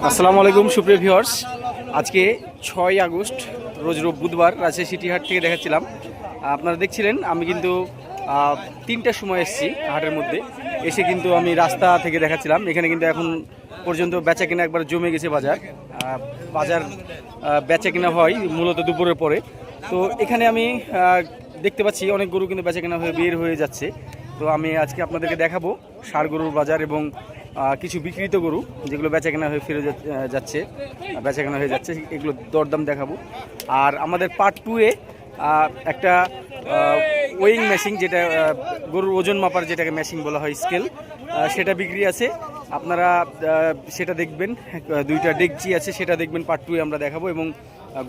আসসালামু আলাইকুম, সুপ্রিয় ভিউয়ার্স আজকে ছয় আগস্ট, রোজ রোব বুধবার রাজশাহী সিটি হাট থেকে দেখাচ্ছিলাম। আপনারা দেখছিলেন, আমি কিন্তু তিনটার সময় এসেছি হাটের মধ্যে। এসে কিন্তু আমি রাস্তা থেকে দেখাচ্ছিলাম। এখানে কিন্তু এখন পর্যন্ত বেচা কিনা একবার জমে গেছে বাজার। বাজার বেচা কিনা হয় মূলত দুপুরের পরে। তো এখানে আমি দেখতে পাচ্ছি অনেক গরু কিন্তু বেচা কিনা হয়ে বের হয়ে যাচ্ছে। তো আমি আজকে আপনাদেরকে দেখাবো ষাড় গরুর বাজার এবং কিছু বিক্রিত গরু যেগুলো বেচা কেনা হয়ে ফিরে যাচ্ছে বেচা কেনা হয়ে যাচ্ছে, এগুলো দরদাম দেখাবো। আর আমাদের পার্ট টুয়ে একটা ওয়েইং মেশিন যেটা গরুর ওজন মাপার যেটাকে মেশিন বলা হয় স্কেল সেটা বিক্রি আছে। আপনারা সেটা দেখবেন দুইটা ডেকচি আছে, সেটা দেখবেন পার্ট টুয়ে আমরা দেখাবো। এবং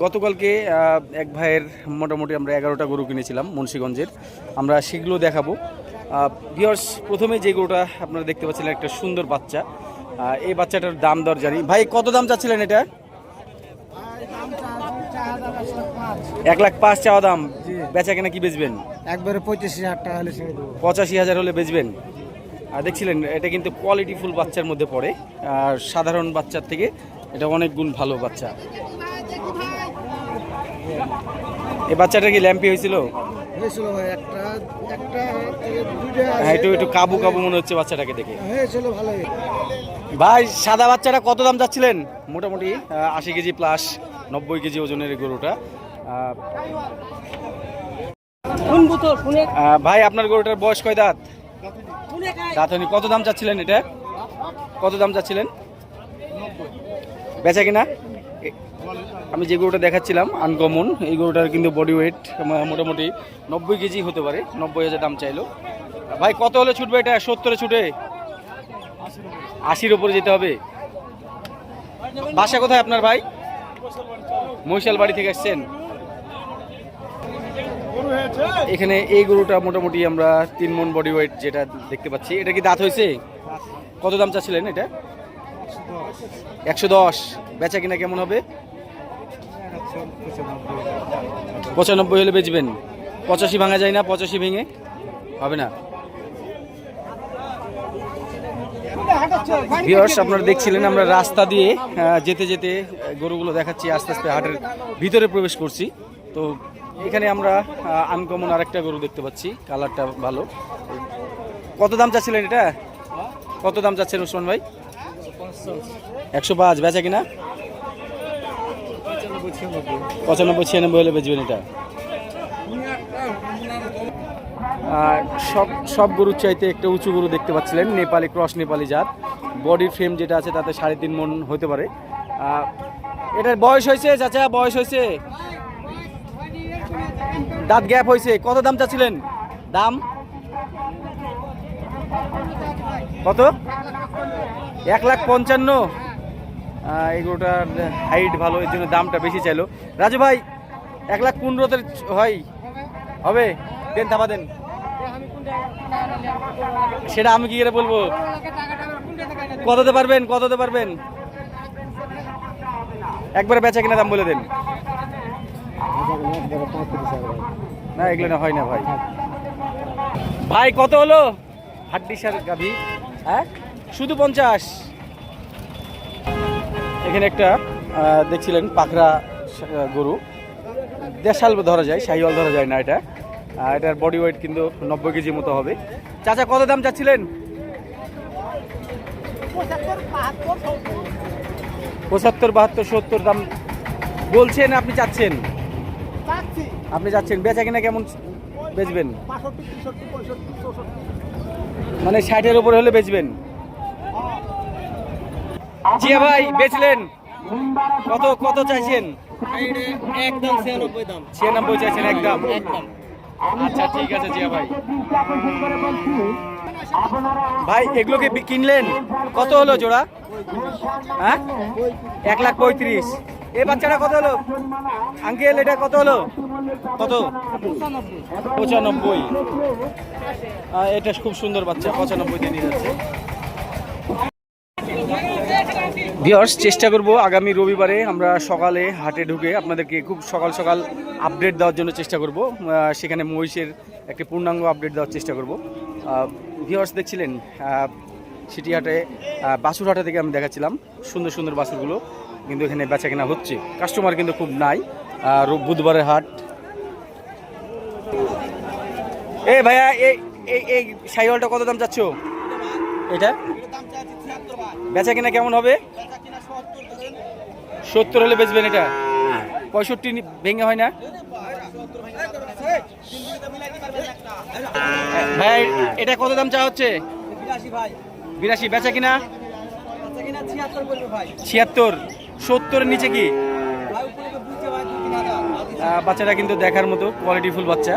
গতকালকে এক ভাইয়ের মোটামুটি আমরা এগারোটা গরু কিনেছিলাম মুন্সীগঞ্জের। আমরা সেগুলো দেখাবো। ভিওর্স প্রথমে যে গরুটা আপনারা দেখতে পাচ্ছিলেন একটা সুন্দর বাচ্চা। এই বাচ্চাটার দাম দর জানি। ভাই কত দাম চাচ্ছিলেন এটা? এক লাখ পাঁচ চাওয়া দাম। বেচা কেনা কি বেচবেন? একবারে পঁচিশ হাজার টাকা হলে পঁচাশি হাজার হলে বেচবেন। আর দেখছিলেন এটা কিন্তু কোয়ালিটি ফুল বাচ্চার মধ্যে পড়ে। আর সাধারণ বাচ্চার থেকে এটা অনেক গুণ ভালো বাচ্চা। এই বাচ্চাটা কি ল্যাম্পি হয়েছিল? হয়েছিল ভাই একটা একটা দুইটা হ্যাঁ একটু একটু কাবু কাবু মনে হচ্ছে বাচ্চাটাকে দেখে। হয়েছিল ভালোই। ভাই সাদা বাচ্চাটা কত দাম যাচ্ছিলেন? মোটামুটি আশি কেজি প্লাস নব্বই কেজি ওজনের গরুটা। ভাই আপনার গরুটার বয়স কয় দাঁত? দাঁত হয়নি। কত দাম চাচ্ছিলেন এটা? কত দাম চাচ্ছিলেন বেচা কিনা? আমি যে গরুটা দেখাচ্ছিলাম আনকমন এই গরুটার কিন্তু বডি ওয়েট মোটামুটি নব্বই কেজি হতে পারে, নব্বই হাজার দাম চাইলো। ভাই, কত হলে ছুটবে এটা? সত্তরে ছুটে? আশির ওপরে যেতে হবে। বাসা কোথায় আপনার ভাই? মহিশাল বাড়ি থেকে আসছেন এখানে এই গরুটা মোটামুটি আমরা তিন মন বডি ওয়েট যেটা দেখতে পাচ্ছি। এটা কি দাঁত হয়েছে? কত দাম চাচ্ছিলেন এটা? একশো দশ। বেচা কিনা কেমন হবে? পঁচানব্বই হলে বেচবেন। পঁচাশি ভাঙা যায় না, পঁচাশি ভেঙে হবে না। ভিউয়ার্স আপনারা দেখছিলেন আমরা রাস্তা দিয়ে যেতে যেতে গরুগুলো দেখাচ্ছি, আস্তে আস্তে হাটের ভিতরে প্রবেশ করছি। তো এখানে আমরা আনকমন আরেকটা গরু দেখতে পাচ্ছি, কালারটা ভালো। কত দাম চাচ্ছিলেন এটা? কত দাম চাচ্ছেন উসমান ভাই? একশো পাঁচ, বেচা কিনা? পঁচানব্বই, ছিয়ানব্বই হলে বেচবেন এটা। আর সব সব গরুর চাইতে একটা উঁচু গরু দেখতে পাচ্ছিলেন, নেপালি, ক্রস নেপালি জাত। বডির ফ্রেম যেটা আছে, তাতে সাড়ে তিন মন হতে পারে। এটার বয়স হয়েছে, চাচা, বয়স হয়েছে? দাঁত গ্যাপ হয়েছে, কত দাম চাচ্ছিলেন? দাম? কত? এক লাখ পঞ্চান্ন। গরুটার হাইট ভালো, এর জন্য দামটা বেশি চাইলো। রাজু ভাই, এক লাখ পনেরোতে হয়। হবে? দেন থাপা দেন। সেটা আমি কি করে বলব? কততে পারবেন? কত কততে পারবেন? একবারে বেচা কিনা দাম বলে দেন। না, এগুলো না, হয় না ভাই। ভাই, কত হলো? হাড্ডি সার গাভি হ্যাঁ? শুধু পঞ্চাশ। এখানে একটা দেখছিলেন পাখরা গরু। দেশাল ধরা যায় শাহিওয়াল ধরা যায় না এটা। এটার বডি ওয়েট কিন্তু নব্বই কেজি মতো হবে। চাচা কত দাম চাচ্ছিলেন? পঁচাত্তর বাহাত্তর সত্তর দাম। বলছেন আপনি চাচ্ছেন? আপনি চাচ্ছেন বেচা কিনা কেমন বেচবেন? মানে ষাটের উপরে হলে বেচবেন? জিয়া ভাই বেচলেন। কত কত চাইছেন? একদম ছিয়ানব্বই দাম। ছিয়ানব্বই চাইছেন একদম। একদম। আচ্ছা ঠিক আছে জিয়া ভাই। ভাই এগুলোকে বি- কিনলেন? কত হলো জোড়া? হ্যাঁ? এক লাখ পঁয়ত্রিশ। এই বাচ্চাটা কত হলো? আঙ্কেল এটা কত হলো? কত? পঁচানব্বই। এটা খুব সুন্দর বাচ্চা পঁচানব্বই দিয়ে নিয়ে যাচ্ছে। ভিওর্স চেষ্টা করব আগামী রবিবারে আমরা সকালে হাটে ঢুকে আপনাদেরকে খুব সকাল সকাল আপডেট দেওয়ার জন্য চেষ্টা করব। সেখানে মহিষের একটি পূর্ণাঙ্গ আপডেট দেওয়ার চেষ্টা করব। ভিওর্স দেখছিলেন সিটি হাটে আহ, বাছুর হাটে থেকে আমি দেখাচ্ছিলাম সুন্দর সুন্দর বাসুরগুলো কিন্তু এখানে বেচা কেনা হচ্ছে। কাস্টমার কিন্তু খুব নাই। আর বুধবারের হাট। এ ভাইয়া এই এই সাইওয়ালটা কত দাম চাচ্ছ? এটা? বেচা কিনা কেমন হবে? সত্তর হলে বেচবেন এটা? পঁয়ষট্টি নি- ভেঙে হয় না? ভাই এটা কত দাম চা হচ্ছে? বিরাশি বেচা কিনা ছিয়াত্তর সত্তরের নিচে কি? বাচ্চাটা কিন্তু দেখার মতো কোয়ালিটি ফুল বাচ্চা।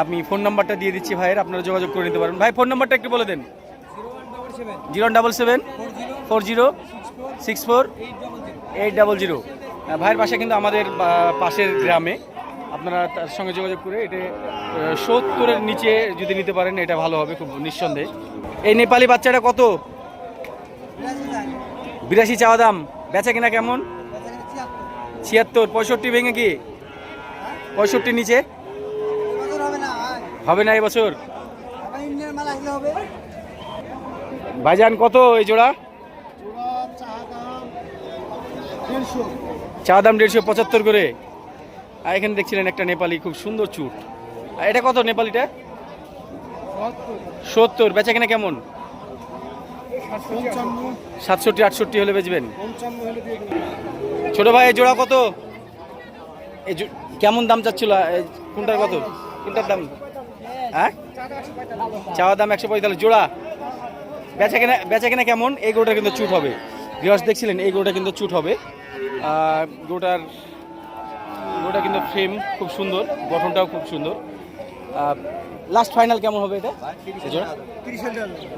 আমি ফোন নাম্বারটা দিয়ে দিচ্ছি ভাইয়ের আপনারা যোগাযোগ করে নিতে পারেন। ভাই ফোন নাম্বারটা একটু বলে দেন। Zero double seven four zero six four eight double zero. ভাইয়ের পাশে কিন্তু আমাদের পাশের গ্রামে। আপনারা তার সঙ্গে যোগাযোগ করে এটা সত্তরের নিচে যদি নিতে পারেন এটা ভালো হবে খুব নিঃসন্দেহে। এই নেপালি বাচ্চাটা কত? বিরাশি চাওয়া দাম। বেচা কিনা কেমন? ছিয়াত্তর। পঁয়ষট্টি ভেঙে কি? পঁয়ষট্টি নিচে? হবে না এবছর? ভাইজান কত এই জোড়া? চা দাম দেড়শো পঁচাত্তর করে। আর এখানে দেখছিলেন একটা নেপালি, খুব সুন্দর চুট। আর এটা কত নেপালিটা? সত্তর। বেচা কিনা কেমন? সাতষট্টি, আটষট্টি হলে বেচবেন। ছোট ভাই, এই জোড়া কত? এই কেমন দাম চাচ্ছিল? কোনটার কত? কোনটার দাম? হ্যাঁ? চাওয়া দাম একশো পঁয়তাল্লিশ। জোড়া? বেচা কেনা বেচা কেনা কেমন? এই গরুটা কিন্তু চুট হবে। গৃহস দেখছিলেন, এই গরুটা কিন্তু চুট হবে। গরুটার গরুটা কিন্তু ফ্রেম খুব সুন্দর, গঠনটাও খুব সুন্দর। লাস্ট ফাইনাল কেমন হবে এটা?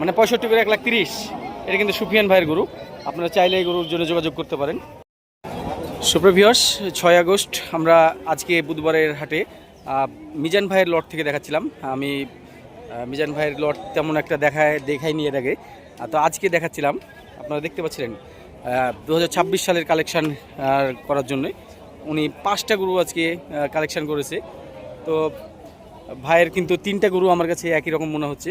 মানে পঁয়ষট্টি করে এক লাখ তিরিশ। এটা কিন্তু সুফিয়ান ভাইয়ের গরু। আপনারা চাইলে এই গরুর জন্য যোগাযোগ করতে পারেন। সুপ্রভিয়স ছয় আগস্ট, আমরা আজকে বুধবারের হাটে মিজান ভাইয়ের লট থেকে দেখাচ্ছিলাম। আমি মিজান ভাইয়ের লট তেমন একটা দেখায় দেখাইনি এর আগে। তো আজকে দেখাচ্ছিলাম, আপনারা দেখতে পাচ্ছিলেন দু হাজার ছাব্বিশ সালের কালেকশান করার জন্য। উনি পাঁচটা গরু আজকে কালেকশন করেছে। তো ভাইয়ের কিন্তু তিনটা গরু আমার কাছে একই রকম মনে হচ্ছে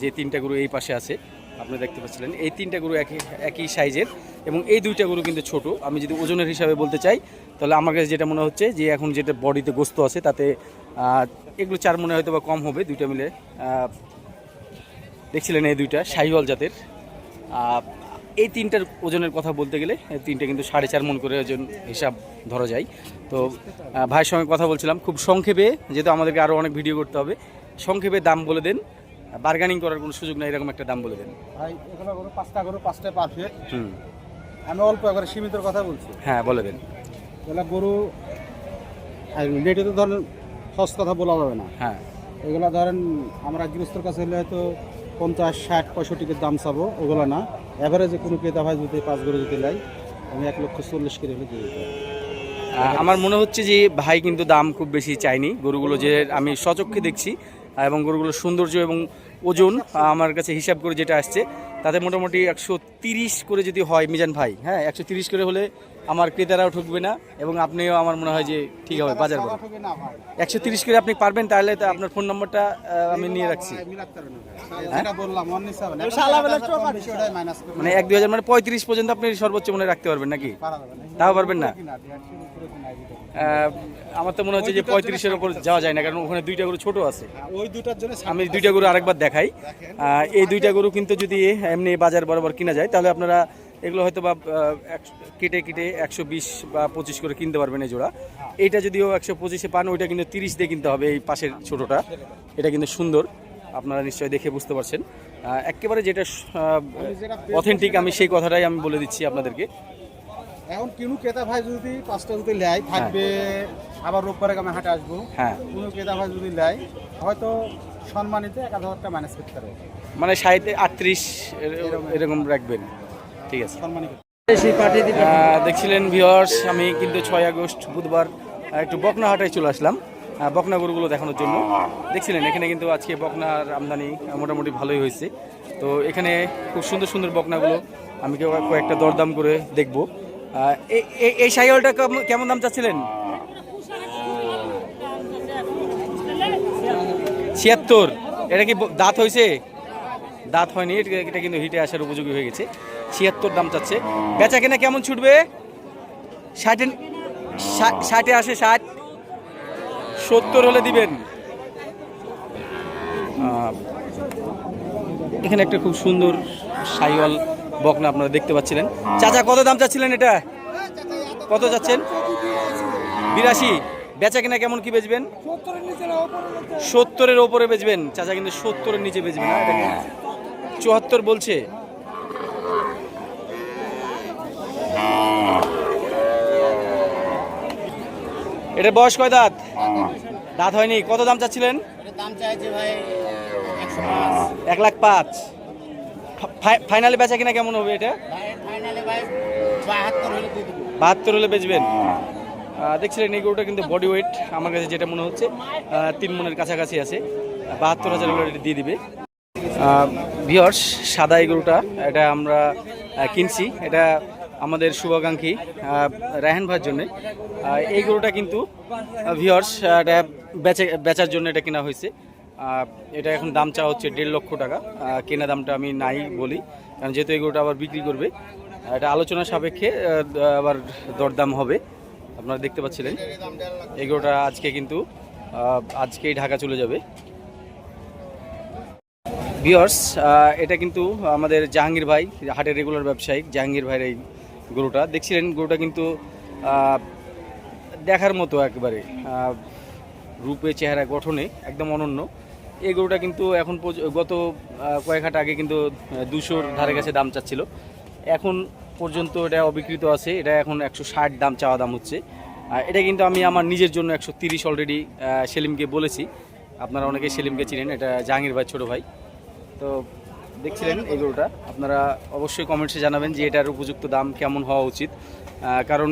যে তিনটা গরু এই পাশে আছে। আপনি দেখতে পাচ্ছিলেন, এই তিনটা গরু একই একই সাইজের এবং এই দুইটা গরু কিন্তু ছোট। আমি যদি ওজনের হিসাবে বলতে চাই, তাহলে আমার কাছে যেটা মনে হচ্ছে যে এখন যেটা বডিতে গোস্ত আছে, তাতে এগুলো চার মনে হয়তো বা কম হবে দুইটা মিলে। দেখছিলেন এই দুইটা শাহিওয়াল জাতের। এই তিনটার ওজনের কথা বলতে গেলে এই তিনটা কিন্তু সাড়ে চার মন করে ওজন হিসাব ধরা যায়। তো ভাইয়ের সঙ্গে কথা বলছিলাম খুব সংক্ষেপে যেহেতু আমাদেরকে আরও অনেক ভিডিও করতে হবে। সংক্ষেপে দাম বলে দেন বার্গেনিং করার কোনো সুযোগ নেই এরকম একটা দাম বলে দেন। ভাই এগুলো পাঁচটা গরু পাঁচটা পারফেক্ট হুম। আমি অল্প একবারে সীমিতর কথা বলছি। হ্যাঁ বলে দেন। এগুলা গরু রেটে তো ধরেন সস কথা বলা যাবে না। হ্যাঁ। এগুলো ধরেন আমরা গৃহস্থর কাছে হলে হয়তো পঞ্চাশ ষাট পঁয়ষট্টিকে দাম চাবো ওগুলো না। অ্যাভারেজে কোনো ক্রেতা ভাই যদি পাঁচ গরু যদি লাই আমি এক লক্ষ চল্লিশ করে হলে দিয়ে দিতে আমার মনে হচ্ছে যে ভাই কিন্তু দাম খুব বেশি চাইনি গরুগুলো যে আমি সচক্ষে দেখছি এবং গরুগুলোর সৌন্দর্য এবং ওজন আমার কাছে হিসাব করে যেটা আসছে তাতে মোটামুটি একশো তিরিশ করে যদি হয় মিজান ভাই হ্যাঁ একশো তিরিশ করে হলে আমার ক্রেতারাও ঠকবে না এবং আপনিও আমার মনে হয় যে ঠিক হবে বাজার ভাই। একশো তিরিশ করে আপনি পারবেন তাহলে তো আপনার ফোন নম্বরটা আমি নিয়ে রাখছি। করে মানে এক দুই হাজার মানে পঁয়ত্রিশ পর্যন্ত আপনি সর্বোচ্চ মনে রাখতে পারবেন নাকি। তাও পারবেন না? আমার তো মনে হচ্ছে যে পঁয়ত্রিশের ওপর যাওয়া যায় না কারণ ওখানে দুইটা গরু ছোট আছে। হ্যাঁ, ওই দুটার জন্য আমি দুইটা গরু আরেকবার দেখাই। এই দুইটা গরু কিন্তু যদি এমনি বাজার বরাবর কিনা যায় তাহলে আপনারা এগুলো হয়তো বা কেটে কেটে একশো বিশ বা পঁচিশ করে কিনতে পারবেন এই জোড়া। এইটা যদিও একশো পঁচিশে পান ওইটা কিন্তু তিরিশ দিয়ে কিনতে হবে এই পাশের ছোটোটা। এটা কিন্তু সুন্দর আপনারা নিশ্চয়ই দেখে বুঝতে পারছেন। একেবারে যেটা অথেন্টিক আমি সেই কথাটাই আমি বলে দিচ্ছি আপনাদেরকে। এখন কিনু ক্রেতা ভাই যদি পাঁচটা যদি নেয় থাকবে আবার রোববারে আমি হাটে আসব। হ্যাঁ। কোনো ক্রেতা ভাই যদি নেয় হয়তো সম্মানিত এক হাজার টাকা মাইনাস করতে পারবে। মানে ষাট আটত্রিশ এরকম রাখবেন। ঠিক আছে। দেখছিলেন ভিওর্স আমি কিন্তু ছয় আগস্ট বুধবার একটু বকনা হাটায় চলে আসলাম। বকনা গরুগুলো দেখানোর জন্য। দেখছিলেন এখানে কিন্তু আজকে বকনার আমদানি মোটামুটি ভালোই হয়েছে। তো এখানে খুব সুন্দর সুন্দর বকনাগুলো আমি কেউ- কয়েকটা দরদাম করে দেখব। এই- সাইকেলটা কেমন দাম চাচ্ছিলেন? ছিয়াত্তর। এটা কি ব- দাঁত হয়েছে? দাঁত হয়নি এটা এটা কিন্তু হিটে আসার উপযোগী হয়ে গেছে। ছিয়াত্তর দাম চাচ্ছে। বেচা কেনা কেমন ছুটবে? ষাটে ষাটে আসে ষাট। সত্তর হলে দিবেন। এখানে একটা খুব সুন্দর সাইওয়াল বকনা আপনারা দেখতে পাচ্ছিলেন। চাচা, কত দাম চাচ্ছিলেন এটা? কত যাচ্ছেন বিরাশি। বেচা কিনা কেমন কি বেচবেন? সত্তরের ওপরে বেচবেন। চাচা, কিন্তু সত্তরের নিচে বেচবেন চুয়াত্তর বলছে। এটা বয়স কয় দাঁত? দাঁত হয়নি। কত দাম চাচ্ছিলেন? ভাই এক লাখ পাঁচ। ফাইনালে বেচা কিনা কেমন হবে এটা? ভাই ফাইনালে ভাই বাহাত্তর হলে বাহাত্তর বেচবেন? দেখছিলেন এই গরুটা কিন্তু বডি ওয়েট আমার কাছে যেটা মনে হচ্ছে তিন মনের কাছাকাছি আছে। বাহাত্তর হাজার হলে এটা দিয়ে দিবে। ভিওর্স সাদা এই গরুটা এটা আমরা কিনছি। এটা আমাদের শুভাকাঙ্ক্ষী রায়হান ভাইয়ের জন্যে। এই গরুটা কিন্তু ভিওর্স এটা বেচে, বেচার জন্য এটা কেনা হয়েছে। এটা এখন দাম চাওয়া হচ্ছে দেড় লক্ষ টাকা। কেনা দামটা আমি নাই বলি, কারণ যেহেতু এই গরুটা আবার বিক্রি করবে। এটা আলোচনা সাপেক্ষে আবার দরদাম হবে। আপনারা দেখতে পাচ্ছিলেন। এই গরুটা আজকে কিন্তু আজকেই ঢাকা চলে যাবে। ভিওর্স এটা কিন্তু আমাদের জাহাঙ্গীর ভাই, হাটের রেগুলার ব্যবসায়ী, জাহাঙ্গীর ভাইয়ের এই গরুটা। দেখছিলেন গরুটা কিন্তু দেখার মতো একবারে রূপে চেহারা গঠনে একদম অনন্য। এই গরুটা কিন্তু এখন গত কয়েক হাট আগে কিন্তু দুশোর ধারে কাছে দাম চাচ্ছিল। এখন পর্যন্ত এটা অবিকৃত আছে। এটা এখন একশো ষাট দাম চাওয়া দাম হচ্ছে। এটা কিন্তু আমি আমার নিজের জন্য একশো তিরিশ অলরেডি সেলিমকে বলেছি। আপনারা অনেকে সেলিমকে চিনেন, এটা জাহাঙ্গীর ভাই ছোটো ভাই। তো দেখছিলেন এই গরুটা? আপনারা অবশ্যই কমেন্টসে জানাবেন যে এটার উপযুক্ত দাম কেমন হওয়া উচিত। কারণ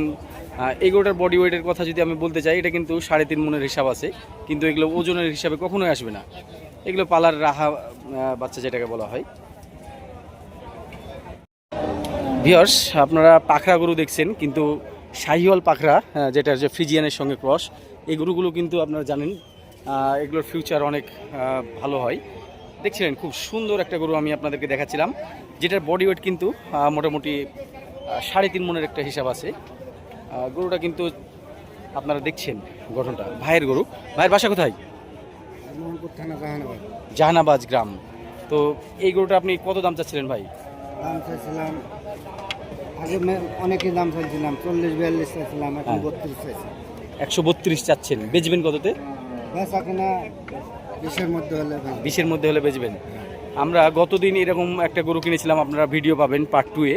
এই গরুটার বডি ওয়েটের কথা যদি আমি বলতে চাই, এটা কিন্তু সাড়ে তিন মনের হিসাব আছে। কিন্তু এগুলো ওজনের হিসাবে কখনোই আসবে না। এগুলো পালার রাহা বাচ্চা যেটাকে বলা হয়। ভিওর্স আপনারা পাখরা গরু দেখছেন, কিন্তু শাহিওয়াল পাখরা যেটা যে ফ্রিজিয়ানের সঙ্গে ক্রস এই গরুগুলো কিন্তু আপনারা জানেন এগুলোর ফিউচার অনেক ভালো হয়। দেখছিলেন খুব সুন্দর একটা গরু আমি আপনাদেরকে দেখাচ্ছিলাম যেটার বডি ওয়েট কিন্তু মোটামুটি সাড়ে তিন মনের একটা হিসাব আছে। গরুটা কিন্তু আপনারা দেখছেন গঠনটা ভাইয়ের গরু। ভাইয়ের বাসা কোথায়? জাহানাবাজ গ্রাম। তো এই গরুটা আপনি কত দাম চাচ্ছিলেন ভাই? দাম চাইছিলাম আগে দাম চাইছিলাম চল্লিশ বিয়াল্লিশ চাইছিলাম এখন হ্যাঁ। বত্রিশ চাইছি। একশো বত্রিশ চাচ্ছেন। বেচবেন কততে? বেচা কিনা বিশের মধ্যে হলে ভাই মধ্যে হলে বেচবেন। আমরা গতদিন এরকম একটা গরু কিনেছিলাম আপনারা ভিডিও পাবেন পার্ট টুয়ে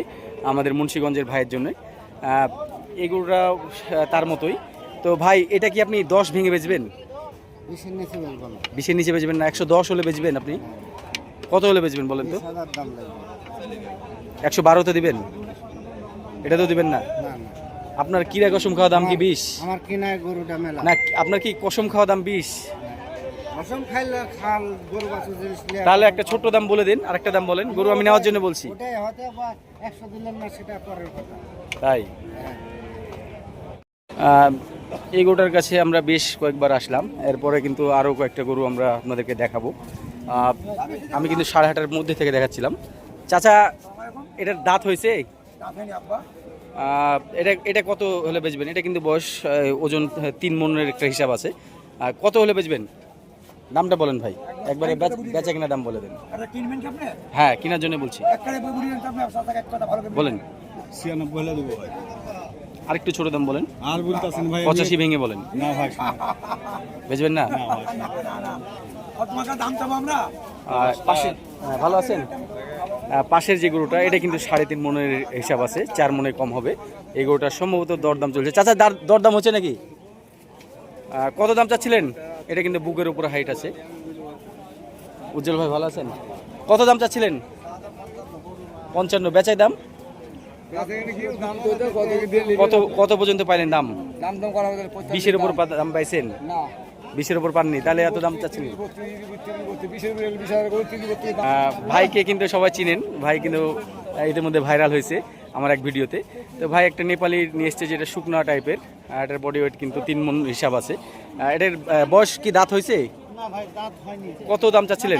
আমাদের মুন্সীগঞ্জের ভাইয়ের জন্য। এই গরুটা তার মতোই। তো ভাই এটা কি আপনি দশ ভেঙে বেচবেন? বিশের নিচে বেচবেন না একশো দশ হলে বেচবেন আপনি? কত হলে বেচবেন বলেন তো? একশো বারোতে দিবেন? এটা তো দিবেন না? আপনার কিরা কসম খাওয়া দাম কি বিশ? আমার কিনায় গরুটা মেলা। না আপনার কি কসম খাওয়া দাম বিশ? তাহলে একটা ছোট্ট দাম বলে দিন আর একটা দাম বলেন। গরু আমি নেওয়ার জন্য বলছি। ওটাই হতে বা একশো দিলেন না সেটা পরের কথা। তাই? এই গরুটার কাছে আমরা বেশ কয়েকবার আসলাম। এরপরে কিন্তু আরও কয়েকটা গরু আমরা আপনাদেরকে দেখাবো। আমি কিন্তু সাড়ে আটটার মধ্যে থেকে দেখাচ্ছিলাম। চাচা এটার দাঁত হয়েছে? এটা এটা কত হলে বেচবেন? এটা কিন্তু বয়স ওজন তিন মনের একটা হিসাব আছে। কত হলে বেচবেন? দামটা বলেন ভাই। একবারে বেচ- কিনা দাম বলে দেন। হ্যাঁ কেনার জন্য বলছি। বলেন। ছিয়ানব্বই হলে দেবো ভাই। আরেকটু ছোট দাম বলেন। আর বলতেছেন ভাই পঁচাশি ভেঙে বলেন। না ভাই। বেচবেন না? আর পাশে হ্যাঁ, ভালো আছেন? পাশের যে গরুটা এটা কিন্তু সাড়ে তিন মনের হিসাব আছে চার মনে কম হবে। এই গরুটা সম্ভবত দরদাম চলছে। চাচা দার- দরদাম হচ্ছে নাকি? কত দাম চাচ্ছিলেন? এটা কিন্তু বুকের উপর হাইট আছে। উজ্জ্বল ভাই ভালো আছেন? কত দাম চাচ্ছিলেন? পঞ্চান্ন, বেচাই দাম? কত কত পর্যন্ত পাইলেন দাম? বিশের উপর দাম পাইছেন? বিশের উপর পাননি, তাহলে এত দাম চাচ্ছেন ভাইকে কিন্তু সবাই চিনেন, ভাই কিন্তু ইতিমধ্যে ভাইরাল হয়েছে। আমার এক ভিডিওতে। তো ভাই একটা নেপালি নিয়ে এসছে যেটা শুকনা টাইপের এটার বডি ওয়েট কিন্তু তিন মন হিসাব আছে। এটার বয়স কি দাঁত হয়েছে? কত দাম চাচ্ছিলেন?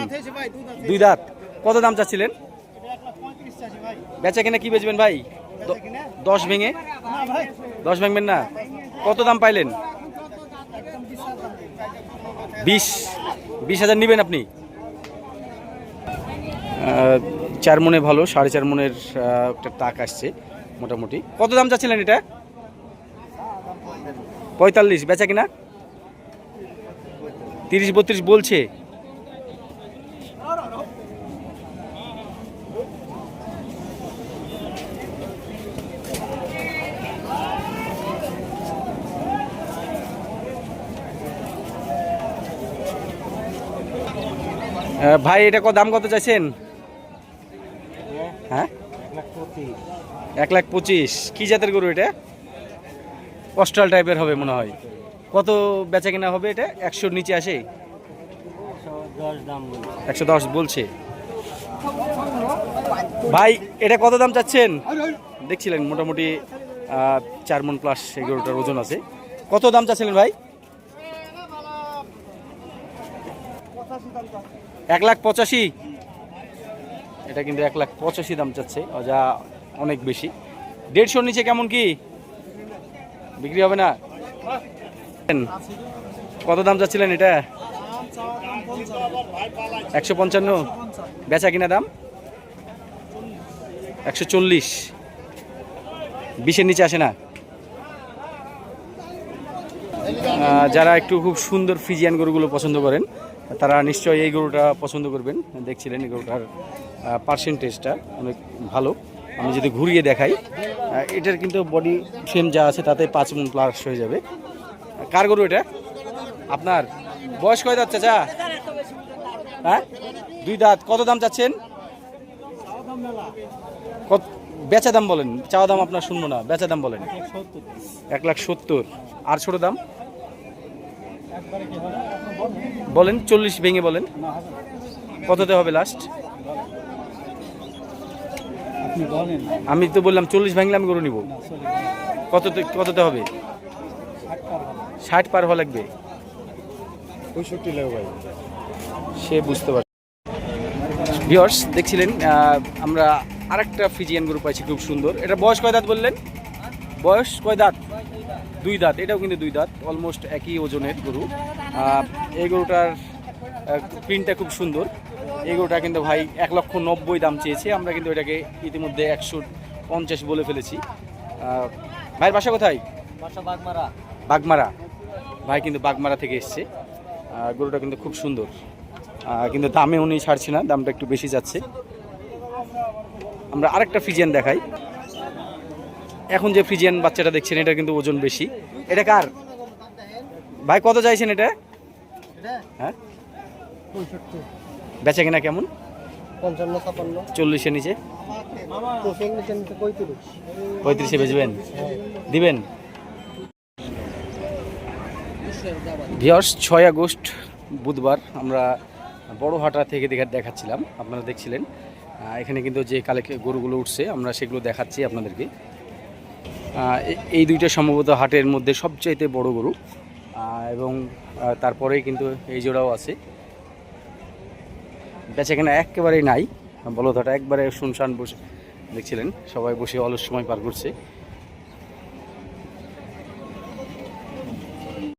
দুই দাঁত। কত দাম চাচ্ছিলেন? বেচা কিনা কি বেচবেন ভাই? দশ ভেঙে? দশ ভেঙবেন না? কত দাম পাইলেন? বিশ। বিশ হাজার নেবেন আপনি? চার মনে ভালো, সাড়ে চার মনের একটা টাক আসছে, মোটামুটি। কত দাম চাচ্ছিলেন এটা? পঁয়তাল্লিশ, বেচা কিনা? তিরিশ বত্রিশ বলছে। ভাই, এটা কত দাম কত চাইছেন? হ্যাঁ? এক লাখ পঁচিশ। কি জাতের গরু এটা? অস্ট্রাল টাইপের হবে মনে হয়। কত বেচা কিনা হবে এটা? একশোর নিচে আসে? একশো দশ বলছে। ভাই এটা কত দাম চাচ্ছেন? দেখছিলেন মোটামুটি চার মন প্লাস এই গরুটার ওজন আছে। কত দাম চাচ্ছিলেন ভাই? এক লাখ পঁচাশি। এটা কিন্তু এক লাখ পঁচাশি দাম চাচ্ছে যা অনেক বেশি। দেড়শোর নিচে কেমন কি? বিক্রি হবে না? কত দাম চাচ্ছিলেন এটা? একশো পঞ্চান্ন? বেচা কিনা দাম? একশো চল্লিশ। বিশের নিচে আসে না? যারা একটু খুব সুন্দর ফিজিয়ান গরুগুলো পছন্দ করেন, তারা নিশ্চয়ই এই গরুটা পছন্দ করবেন। দেখছিলেন এই গরুটার পার্সেন্টেজটা অনেক ভালো। আমি যদি ঘুরিয়ে দেখাই এটার কিন্তু বডি ফ্রেম যা আছে তাতে পাঁচ মন প্লাস হয়ে যাবে। কার গরু এটা? আপনার। বয়স কয় দাঁত চাচা? হ্যাঁ? দুই দাঁত। কত দাম চাচ্ছেন? কত? বেচা দাম বলেন। চাওয়া দাম আপনার শুনব না, বেচা দাম বলেন। এক লাখ সত্তর। আর ছোট দাম? বলেন, চল্লিশ ভেঙে বলেন। কততে হবে লাস্ট আমি তো বললাম চল্লিশ ভাঙলে আমি গরু নিব। কততে কততে হবে? ষাট পার হওয়া লাগবে। পঁয়ষট্টি লাগবে সে বুঝতে পারছে ভিওর্স দেখছিলেন আমরা আরেকটা ফিজিয়ান গরু পাইছি খুব সুন্দর। এটা বয়স কয় দাঁত বললেন? বয়স কয় দাঁত? দুই দাঁত। এটাও কিন্তু দুই দাঁত। অলমোস্ট একই ওজনের গরু। এই গরুটার প্রিন্টটা খুব সুন্দর। এই গরুটা কিন্তু ভাই এক লক্ষ নব্বই দাম চেয়েছে। আমরা কিন্তু এটাকে ইতিমধ্যে একশো পঞ্চাশ বলে ফেলেছি। ভাইয়ের বাসা কোথায়? বাসা বাগমারা। বাগমারা। ভাই কিন্তু বাগমারা থেকে এসছে। গরুটা কিন্তু খুব সুন্দর। কিন্তু দামে উনি ছাড়ছে না দামটা একটু বেশি যাচ্ছে। আমরা আরেকটা ফ্রিজিয়ান দেখাই। এখন যে ফ্রিজিয়ান বাচ্চাটা দেখছেন এটা কিন্তু ওজন বেশি। এটা কার? ভাই কত চাইছেন এটা? হ্যাঁ? বেচা কিনা কেমন? পঞ্চান্ন ছাপান্ন। চল্লিশের নিচে। পঁয়ত্রিশ। বেচবেন? দিবেন? ভিওর্স ছয় আগস্ট বুধবার আমরা বড় হাটা থেকে দেখা দেখাচ্ছিলাম। আপনারা দেখছিলেন। এখানে কিন্তু যে কালেক্ট গরুগুলো উঠছে আমরা সেগুলো দেখাচ্ছি আপনাদেরকে। এই দুইটা সম্ভবত হাটের মধ্যে সবচাইতে বড় গরু। এবং তারপরেই কিন্তু এই জোড়াও আছে। বেচাকেনা একেবারেই নাই। বলধাটা একবারে শুনশান বসে দেখছিলেন সবাই বসে অলস সময় পার করছে।